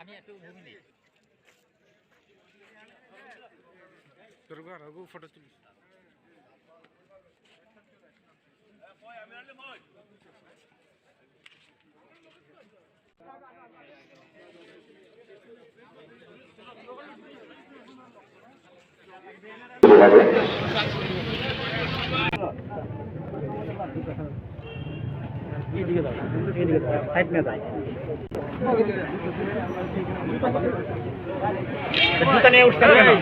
আমি একটু ভূমি নিই। ফটো তুলিস। में দাও জুতা নিয়ে উঠতে হবে না।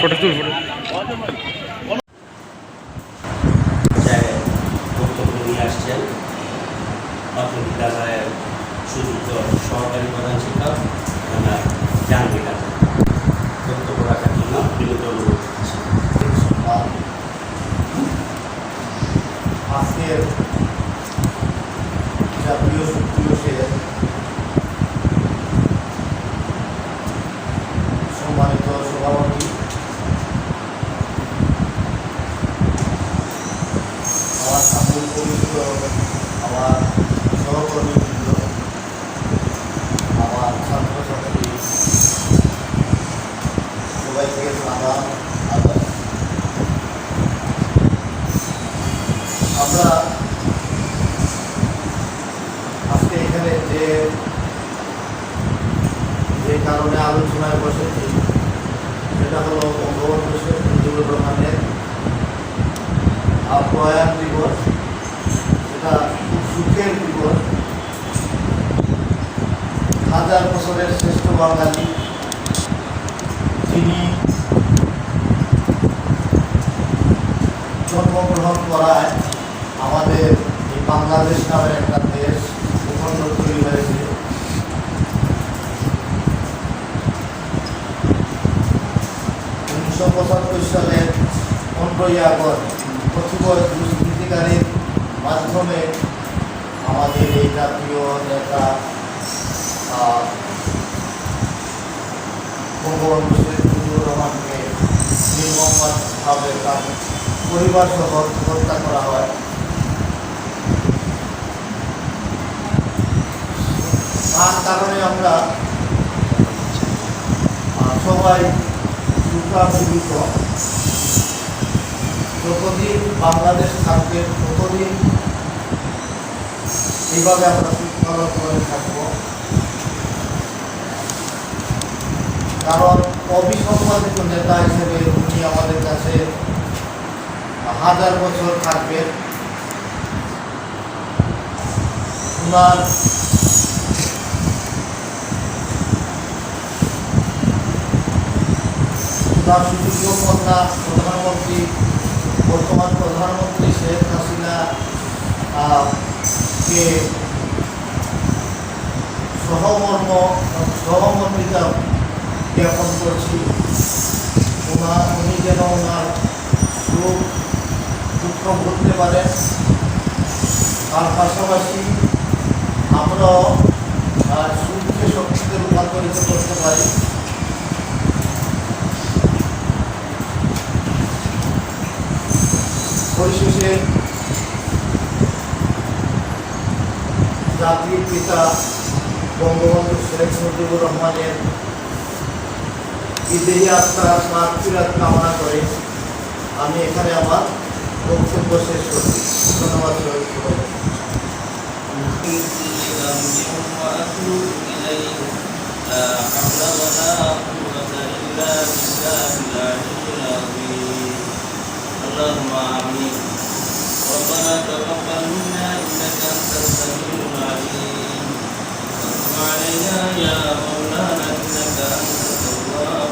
জুতা নিয়ে আসছেন অত্র বিদ্যালয়ের সুযুক্ত সহকারী প্রধান শিক্ষক জাহাঙ্গীর বক্তব্য বিনীত আজকের জাতীয় দিবসের সম্মানিত সভাপতি আমার সামনে পরিচিত আমার সহকর্মীবৃন্দ আমার ছাত্রছাত্রী সবাইকে সালাম আদাব আমরা আজকে যে কারণে আলোচনায় বসেছি, সেটা হলো বঙ্গবন্ধু শেখ মুজিবুর রহমানের আর প্রয়াণ দিবস। সেটা খুব সুখের দিবস। হাজার বছরের শ্রেষ্ঠ বাঙালি, যিনি জন্মগ্রহণ করায় আমাদের এই বাংলাদেশ নামের একটা দেশ ভূখণ্ড তৈরি হয়েছে উনিশশো পঁচাত্তর সালের পনেরোই আগস্ট মাধ্যমে আমাদের এই জাতীয় নেতা বঙ্গবন্ধু শেখ মুজিবুর রহমানকে নির্মমভাবে তার পরিবার সহ হত্যা করা হয়। তার কারণে আমরা সবাই দুঃখাভিভূত যতদিন বাংলাদেশ থাকবে, ততদিন এইভাবে আমরা পালন করে থাকব। কারণ অবিসম্পাদিত নেতা হিসেবে উনি আমাদের কাছে হাজার বছর থাকবেন। ওনার ওনার সুযোগ্য কন্যা প্রধানমন্ত্রী বর্তমান প্রধানমন্ত্রী শেখ হাসিনা কে সহমর্ম, সহমর্মিতা জ্ঞাপন করছি ওনার উনি যেন ওনার সুখ, দুঃখ ভুলতে পারেন। তার পাশাপাশি আমরাও আর সুখকে শক্তিতে রূপান্তরিত করতে পারি। পরিশেষে জাতির পিতা বঙ্গবন্ধু শেখ মুজিবুর রহমানের বিদেহী আত্মার মাতৃরাত কামনা করে আমি এখানে আমার বক্তব্য শেষ করছি ধন্যবাদ। اللهم آمين ربنا تقبل منا إنك أنت السميع العليم وتب علينا يا مولانا إنك أنت التواب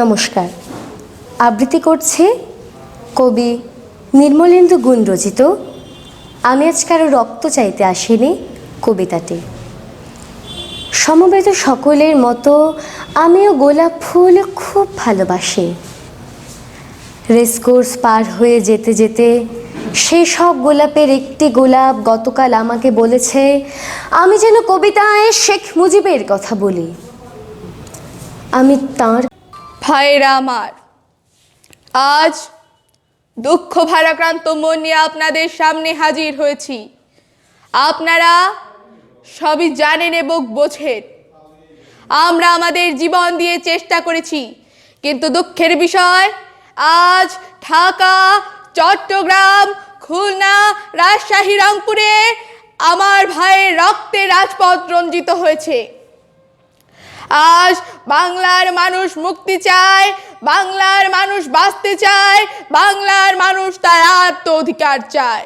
নমস্কার। আবৃত্তি করছে কবি নির্মলেন্দু গুণ রচিত। আমি আজ কারও রক্ত চাইতে আসিনি কবিতাটি। সমবেত সকলের মতো আমিও গোলাপ ফুল খুব ভালোবাসি। রেসকোর্স পার হয়ে যেতে যেতে সেই সব গোলাপের একটি গোলাপ গতকাল আমাকে বলেছে, আমি যেন কবিতায় শেখ মুজিবের কথা বলি। আমি তাঁর ভাইয়েরা আমার, আজ দুঃখ ভারাক্রান্ত মন নিয়ে আপনাদের সামনে হাজির হয়েছি। আপনারা সবই জানেন এবং বোঝেন। আমরা আমাদের জীবন দিয়ে চেষ্টা করেছি, কিন্তু দুঃখের বিষয় আজ ঢাকা, চট্টগ্রাম খুলনা রাজশাহী রংপুরে আমার ভাইয়ের রক্তে রাজপথ রঞ্জিত হয়েছে। আজ বাংলার মানুষ মুক্তি চায়, বাংলার মানুষ বাঁচতে চায়, বাংলার মানুষ তার আত্ম অধিকার চায়।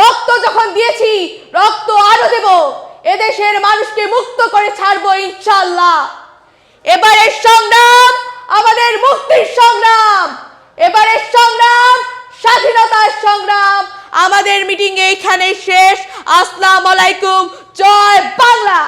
রক্ত যখন দিয়েছি, রক্ত আরও দেব, এদেশের মানুষকে মুক্ত করে ছাড়বো ইনশাল্লাহ এবারের সংগ্রাম, আমাদের মুক্তির সংগ্রাম, এবারের সংগ্রাম স্বাধীনতার সংগ্রাম আমাদের মিটিং এইখানে শেষ। আসসালামু আলাইকুম। জয় বাংলা!